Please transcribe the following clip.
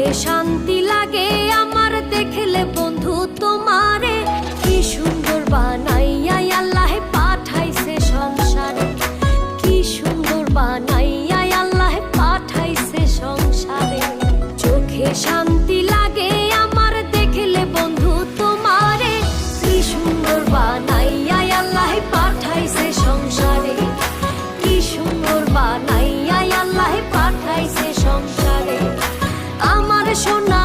চোখে শান্তি লাগে আমার দেখলে বন্ধু তোমারে। কি সুন্দর বানাইয়া আল্লাহে পাঠাইছে সংসারে। কি সুন্দর বানাইয়া আল্লাহে পাঠাইছে সংসারে। চোখে শান্তি yo